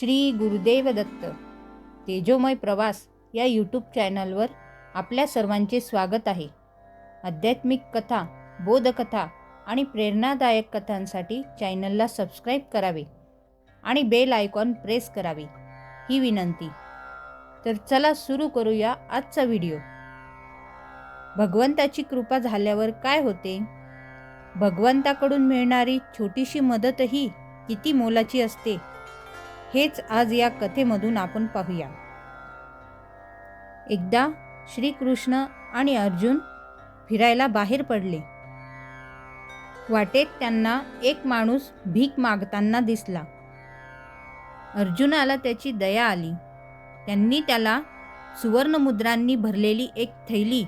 श्री गुरुदेव दत्त तेजोमय प्रवास या यूट्यूब चॅनलवर आपल्या सर्वांचे स्वागत आहे. आध्यात्मिक कथा बोधकथा आणि प्रेरणादायक कथांसाठी चॅनलला सबस्क्राईब करावे आणि बेल आयकॉन प्रेस करावे ही विनंती. तर चला सुरू करूया आजचा व्हिडिओ भगवंताची कृपा झाल्यावर काय होते? भगवंताकडून मिळणारी छोटीशी मदतही किती मोलाची असते? हेच आज या कथेमधून आपण पाहूया. एकदा श्रीकृष्ण आणि अर्जुन फिरायला बाहेर पडले. वाटेत त्यांना एक माणूस भीक मागताना दिसला. अर्जुनाला त्याची दया आली. त्यांनी त्याला सुवर्णमुद्रांनी भरलेली एक थैली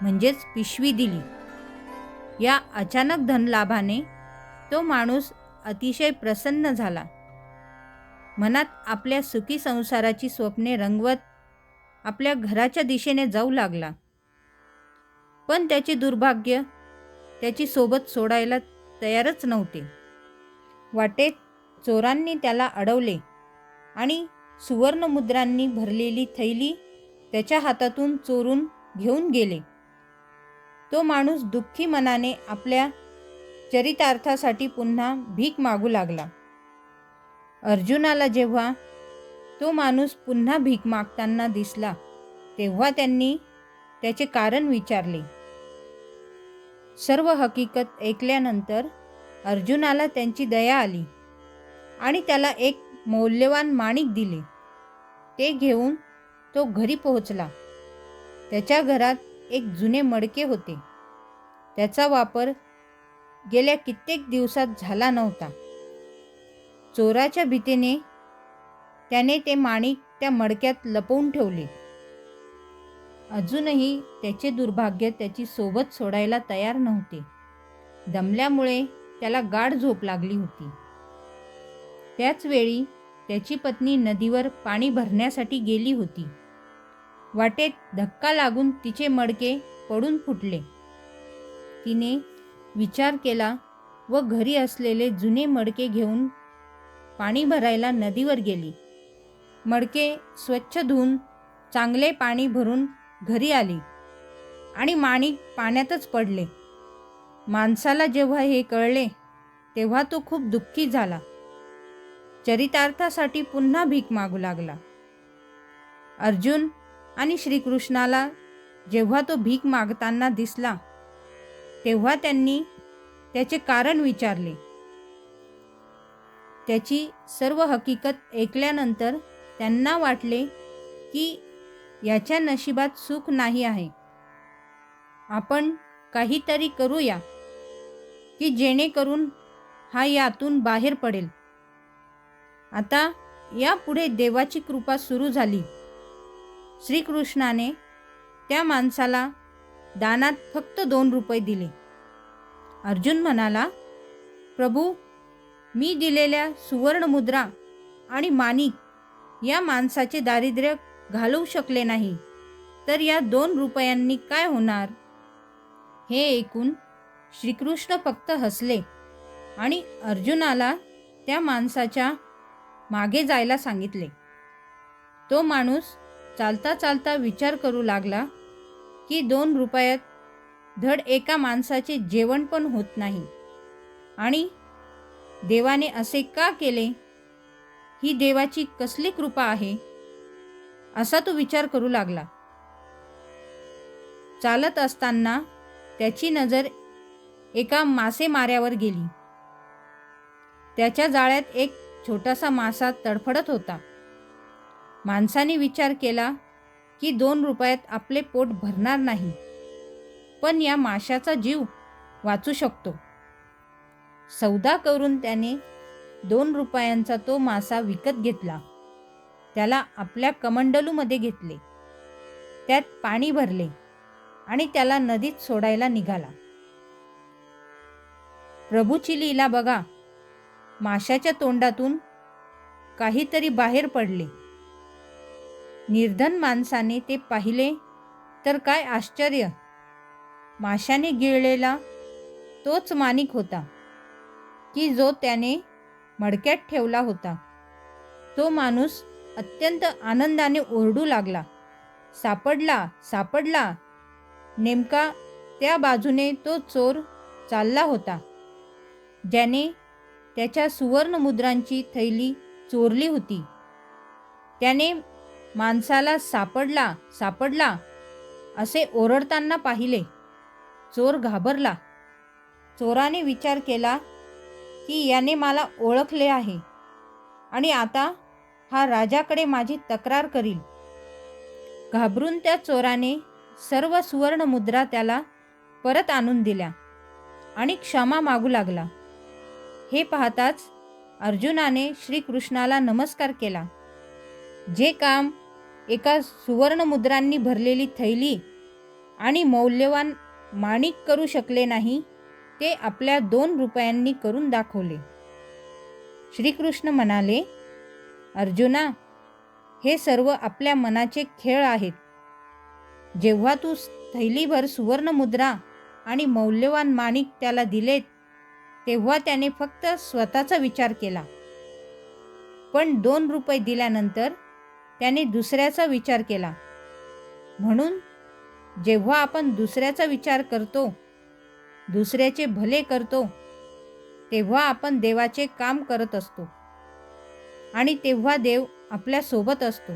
म्हणजेच पिशवी दिली. या अचानक धनलाभाने तो माणूस अतिशय प्रसन्न झाला. मनात आपल्या सुखी संसाराची स्वप्ने रंगवत आपल्या घराच्या दिशेने जाऊ लागला. पण त्याचे दुर्भाग्य त्याची सोबत सोडायला तयारच नव्हते. वाटेत चोरांनी त्याला अडवले आणि सुवर्णमुद्रांनी भरलेली थैली त्याच्या हातातून चोरून घेऊन गेले. तो माणूस दुःखी मनाने आपल्या चरितार्थासाठी पुन्हा भीक मागू लागला. अर्जुनाला जेव्हा तो माणूस पुन्हा भीक मागताना दिसला तेव्हा त्यांनी त्याचे कारण विचारले. सर्व हकीकत ऐकल्यानंतर अर्जुनाला त्यांची दया आली आणि त्याला एक मौल्यवान माणिक दिले. ते घेऊन तो घरी पोहोचला. त्याच्या घरात एक जुने मडके होते. त्याचा वापर गेल्या कित्येक दिवसात झाला नव्हता. चोराच्या भीतीने त्याने ते माणिक त्या मडक्यात लपवून ठेवले. अजूनही त्याचे दुर्भाग्य त्याची सोबत सोडायला तयार नव्हते. दमल्यामुळे त्याला गाढ झोप लागली होती. त्याच वेळी त्याची पत्नी नदीवर पाणी भरण्यासाठी गेली होती. वाटेत धक्का लागून तिचे मडके पडून फुटले. तिने विचार केला व घरी असलेले जुने मडके घेऊन पाणी भरायला नदीवर गेली. मडके स्वच्छ धुवून चांगले पाणी भरून घरी आली आणि माणिक पाण्यातच पडले. माणसाला जेव्हा हे कळले तेव्हा तो खूप दुःखी झाला. चरितार्थासाठी पुन्हा भीक मागू लागला. अर्जुन आणि श्रीकृष्णाला जेव्हा तो भीक मागताना दिसला तेव्हा त्यांनी त्याचे कारण विचारले. त्याची सर्व हकीकत ऐकल्यानंतर त्यांना वाटले की याच्या नशिबात सुख नाही आहे. आपण काहीतरी करूया की जेणेकरून हा यातून बाहेर पडेल. आता यापुढे देवाची कृपा सुरू झाली. श्रीकृष्णाने त्या माणसाला दानात फक्त दोन रुपये दिले. अर्जुन म्हणाला प्रभू मी दिलेल्या सुवर्णमुद्रा आणि माणिक या माणसाचे दारिद्र्य घालवू शकले नाही. तर या दोन रुपयांनी काय होणार? हे ऐकून श्रीकृष्ण फक्त हसले आणि अर्जुनाला त्या माणसाच्या मागे जायला सांगितले. तो माणूस चालता चालता विचार करू लागला की दोन रुपयात धड एका माणसाचे जेवण पण होत नाही आणि देवाने असे का केले? ही देवाची कसली कृपा आहे? असा तो विचार करू लागला. चालत असताना त्याची नजर एका मासेमाऱ्यावर गेली. त्याच्या जाळ्यात एक छोटासा मासा तडफडत होता. माणसाने विचार केला की दोन रुपयात आपले पोट भरणार नाही पण या माशाचा जीव वाचू शकतो. सौदा करून त्याने दोन रुपयांचा तो मासा विकत घेतला. त्याला आपल्या कमंडलूमध्ये घेतले. त्यात पाणी भरले आणि त्याला नदीत सोडायला निघाला. प्रभूची लीला बघा. माशाच्या तोंडातून काहीतरी बाहेर पडले. निर्धन माणसाने ते पाहिले तर काय आश्चर्य. माशाने गिळलेला तोच माणिक होता. की जो त्याने मडक्यात ठेवला होता. तो माणूस अत्यंत आनंदाने ओरडू लागला. सापडला सापडला. नेमका त्या बाजूने तो चोर चालला होता. ज्याने त्याच्या सुवर्णमुद्रांची थैली चोरली होती. त्याने माणसाला सापडला सापडला असे ओरडताना पाहिले. चोर घाबरला. चोराने विचार केला की याने मला ओळखले आहे. आणि आता हा राजाकडे माझी तक्रार करील. घाबरून त्या चोराने सर्व सुवर्णमुद्रा त्याला परत आणून दिल्या आणि क्षमा मागू लागला. हे पाहताच अर्जुनाने श्रीकृष्णाला नमस्कार केला. जे काम एका सुवर्णमुद्रांनी भरलेली थैली आणि मौल्यवान माणिक करू शकले नाही ते आपल्या दोन रुपयांनी करून दाखवले. श्रीकृष्ण म्हणाले अर्जुना हे सर्व आपल्या मनाचे खेळ आहेत. जेव्हा तू थैलीभर सुवर्णमुद्रा आणि मौल्यवान माणिक त्याला दिलेत तेव्हा त्याने फक्त स्वतःचा विचार केला. पण दोन रुपये दिल्यानंतर त्याने दुसऱ्याचा विचार केला. म्हणून जेव्हा आपण दुसऱ्याचा विचार करतो दुसऱ्याचे भले करतो तेव्हा आपण देवाचे काम करत असतो. आणि तेव्हा देव आपल्यासोबत असतो.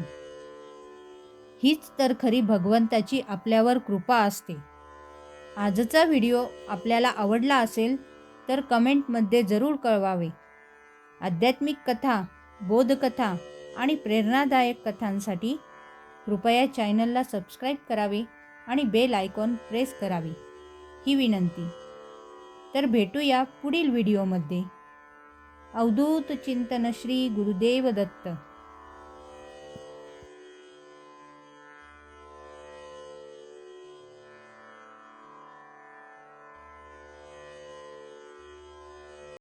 हीच तर खरी भगवंताची आपल्यावर कृपा असते. आजचा व्हिडिओ आपल्याला आवडला असेल तर कमेंटमध्ये जरूर कळवावे. आध्यात्मिक कथा बोधकथा आणि प्रेरणादायक कथांसाठी कृपया चॅनलला सबस्क्राईब करावे आणि बेल आयकॉन प्रेस करावे. ही विनंती. तर भेटूया पुढील व्हिडिओमध्ये. अवधूत चिंतन श्री गुरुदेव दत्त.